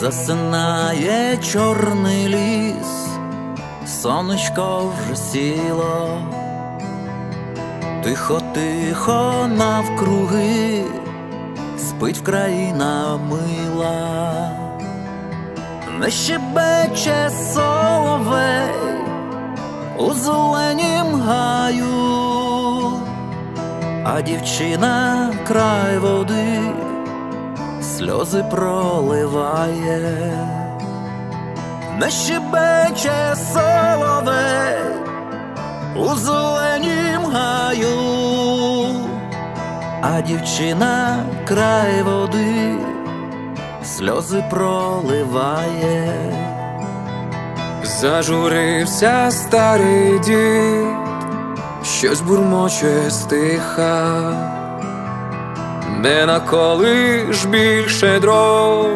Засинає чорний ліс, сонечко вже сіло, тихо, тихо навкруги, спить країна мила, не щебече соловей у зеленім гаю, а дівчина край води сльози проливає, не щебече соловей у зеленім гаю, а дівчина край води сльози проливає. Зажурився старий дід, щось бурмоче стиха, не наколиш більше дров,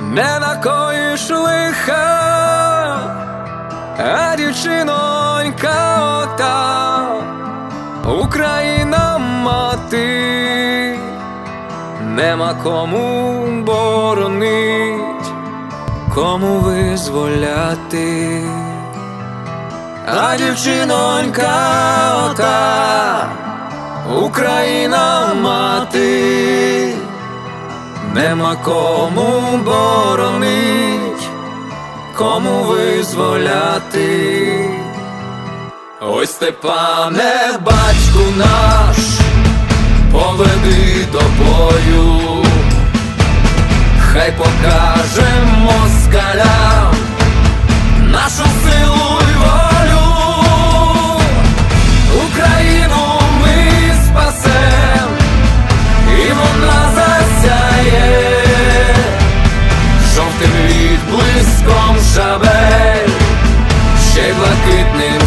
не накоїш лиха, а дівчинонька ота, Україна мати, нема кому боронить кому визволяти, а дівчинонька ота, Україна мати, нема кому боронить, кому визволяти. Ой, Степане, батьку наш, поведи до бою. Хай покажем москалям нашу силу блакитним